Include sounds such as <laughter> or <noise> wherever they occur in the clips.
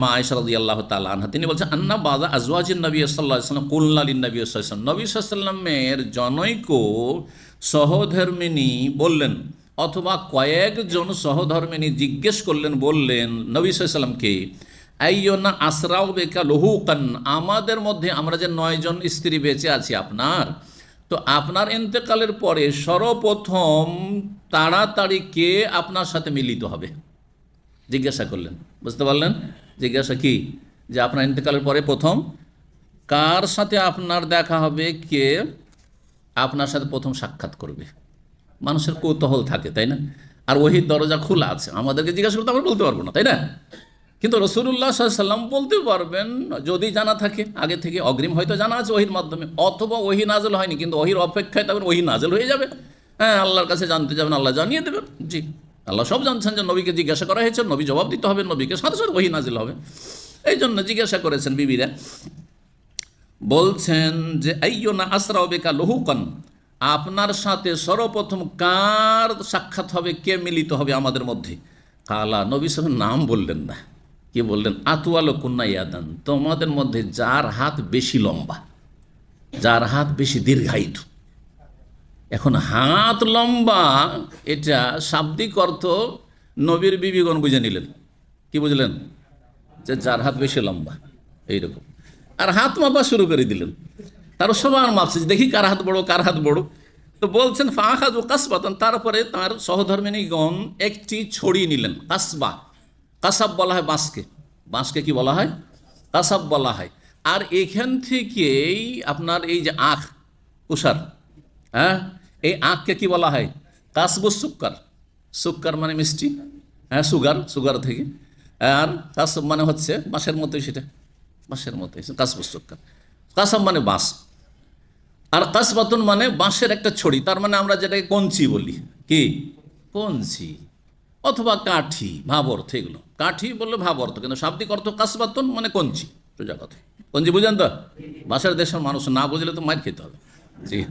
মা আয়সা রাজি আল্লাহ তালা আনহা। তিনি বলছেন, আন্না বাদা আজওয়াজিন নবী সাল্লাহ সাল্লাম কুল্লালিন নবী সাল্লাম। নবী সাল্লামের জনৈক সহধর্মিনী বললেন, অথবা কয়েকজন সহধর্মিনী জিজ্ঞেস করলেন, বললেন, নবী সাল্লামকে, আইয়না আসরাও বেকা লহুকান? আমাদের মধ্যে আমরা যে নয়জন স্ত্রী বেঁচে আছি, আপনার? তো আপনার ইন্তেকালের পরে সর্বপ্রথম তাড়াতাড়ি কে আপনার সাথে মিলিত হবে? জিজ্ঞাসা করলেন। বুঝতে পারলেন? জিজ্ঞাসা কি? যে আপনার ইন্তেকালের পরে প্রথম? কার সাথে আপনার দেখা হবে কে আপনার সাথে প্রথম সাক্ষাৎ করবে? মানুষের কৌতূহল থাকে, তাই না? আর ওহির দরজা খোলা আছে। আমাদেরকে জিজ্ঞাসা করতে আমরা বলতে পারব না, তাই না? কিন্তু রসুল্লাহ সাল্লাম বলতে পারবেন, যদি জানা থাকে, আগে থেকে অগ্রিম হয়তো জানা আছে ওহির মাধ্যমে, অথবা ওহি নাজল হয়নি, কিন্তু ওহির অপেক্ষায় তখন ওহি নাজল হয়ে যাবে। হ্যাঁ আল্লাহর কাছে জানতে যাবেন, আল্লাহ জানিয়ে দেবেন। জি। আল্লাহ সব জানছেন যে নবীকে জিজ্ঞাসা করা হয়েছে, নবী জবাব দিতে হবে, নবীকে সাথে সাথে ওহি নাজিল হবে। এই জন্য জিজ্ঞাসা করেছেন বিবিরা, বলছেন যে আইয়ো না আসরাও বেকা লহুকন? আপনার সাথে সর্বপ্রথম কার সাক্ষাৎ হবে, কে মিলিত হবে আমাদের মধ্যে? কালা, নবী সাহেব নাম বললেন না। কি বললেন? আতুয়ালো কুন্না ইয়াদান। তোমাদের মধ্যে যার হাত বেশি লম্বা, যার হাত বেশি দীর্ঘায়িত। এখন হাত লম্বা, এটা শাব্দিক অর্থ নবীর বিবিগণ বুঝে নিলেন। কি বুঝলেন? যে যার হাত বেশি লম্বা, এইরকম। আর হাত মাপা শুরু করে দিলেন। তারও সবার মাপছে দেখি কার হাত বড়, কার হাত বড়। তো বলছেন ফাঁকাজ ও কাসবাতন, তারপরে তার সহধর্মিনীগণ একটি ছড়িয়ে নিলেন, কাসবা। কাসাব বলা হয় বাঁশকে। বাঁশকে কি বলা হয়? কাসাব বলা হয়। আর এখান থেকেই আপনার এই যে আখ, কুষার হ্যাঁ? এই আখকে কি বলা হয়? কাসবু সুক্কার। সুক্কার মানে মিষ্টি হ্যাঁ সুগার সুগার থেকে। আর কাসব মানে হচ্ছে বাঁশের মতোই সেটা, বাঁশের মতোই কাসবু সুক্কার। কাসাব মানে বাঁশ। আর কাসবাতুন মানে বাঁশের একটা ছড়ি, তার মানে আমরা যেটাকে কঞ্চি বলি। কি? কঞ্চি। অথবা কাঠি ভাব অর্থ এগুলো। কাঠি বললে ভাব অর্থ কিন্তু শাব্দিক অর্থ কাসবাতুন মানে কঞ্চি, সোজা কথা। কঞ্চি বুঝেন তো? বাঁশের দেশের মানুষ না বুঝলে তো মার খেতে হবে। জি।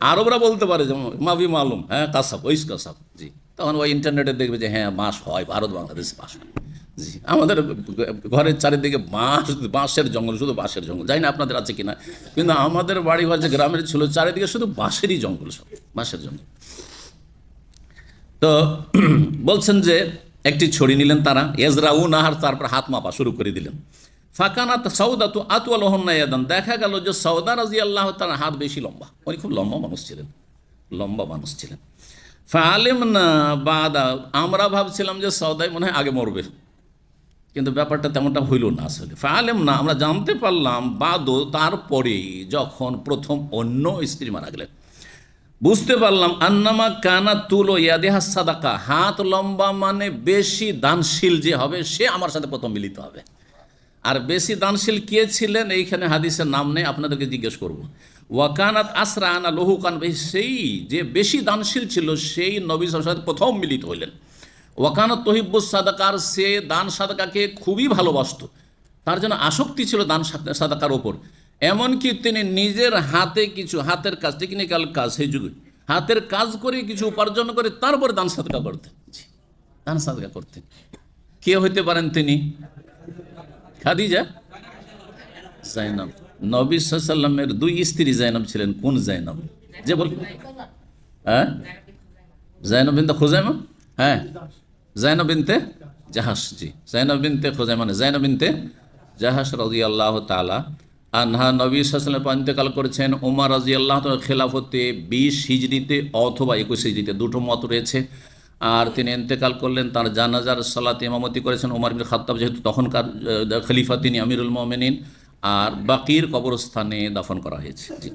আরবরা বলতে পারে যে মাবি মালুম হ্যাঁ কাসাব ওইস কাসাব, জি। তখন ওই ইন্টারনেটে দেখবে যে হ্যাঁ বাঁশ হয়, ভারত, বাংলাদেশ বাঁশ হয়, জি। আমাদের ঘরের চারিদিকে বাঁশ, বাঁশের জঙ্গল, শুধু বাঁশের জঙ্গল, জানি না আপনাদের আছে কিনা, কিন্তু আমাদের বাড়ি ঘর যে গ্রামের ছিল, চারিদিকে শুধু বাঁশেরই জঙ্গল সব, বাঁশের জঙ্গল। তো <clears throat> বলছেন যে, একটি ছড়ি নিলেন তারা এজরাউ নাহার তারপর হাত মাপা শুরু করে দিলেন। ফাঁকানাত সৌদা তো আতুয়াল হন্নাইয়াদান দেখা গেল যে সৌদা রাজি আল্লাহ তার হাত বেশি লম্বা। উনি খুব লম্বা মানুষ ছিলেন। লম্বা মানুষ ছিলেন। ফালেম না বাদা। আমরা ভাবছিলাম যে সৌদাই মনে হয় আগে মরবে। কিন্তু ব্যাপারটা তেমনটা হইল না আসলে। ফালেম না আমরা জানতে পারলাম বাদও তারপরেই যখন প্রথম অন্য স্ত্রী মারা গেলেন। বুঝতে পারলাম, আন্নামা কানা তুলো ইয়াদেহা সাদাকা। হাত লম্বা মানে বেশি দানশীল যে হবে, সে আমার সাথে প্রথম মিলিত হবে। আর বেশি দানশীল কে ছিলেন? এইখানে হাদিসের নাম নেই, আপনাদেরকে জিজ্ঞেস করব। ওয়াকানাত আসরা আনা লহুকান সেই যে বেশি দানশীল ছিল, সেই নবী সাথে প্রথম মিলিত হইলেন। ওয়াকানাত তহিব্বুস সাদাকার, সে দান সাদাকাকে খুবই ভালোবাসত। তার জন্য আসক্তি ছিল দান সাদাকার ওপর। এমনকি তিনি নিজের হাতে কিছু, হাতের কাজ টেকনিক্যাল কাজ, সেই যুগে হাতের কাজ করে কিছু উপার্জন করে তারপর দান সাদকা করতেন। দান সাদকা করতেন। কে হইতে পারেন তিনি? খাদিজা? জাইনাব। নবী সাল্লামের দুই স্ত্রী জাইনাব ছিলেন। কোন জাইনাব? যে বল হ্যাঁ? জাইনব বিনতে খোজাইমা? হ্যাঁ। জাইনব বিনতে জাহাস জি। জাইনব বিনতে খোজাই মানে জাইনব বিনতে জাহাস রাজি আল্লাহ তালা আনহা নবী সাল্লামের পর ইন্তেকাল করেছেন। উমার রাজি আল্লাহ খেলাফতে বিশ হিজড়িতে অথবা একুশ হিজড়িতে দুটো মত রয়েছে। আর তিনি এন্তেকাল করলেন, তার জানাজার সালাতে ইমামতি করেছেন ওমার বিন খাত্তাব, যেহেতু তখনকার খলিফা তিনি আমিরুল মোমেনিন, আর বাকির কবরস্থানে দাফন করা হয়েছে। জি।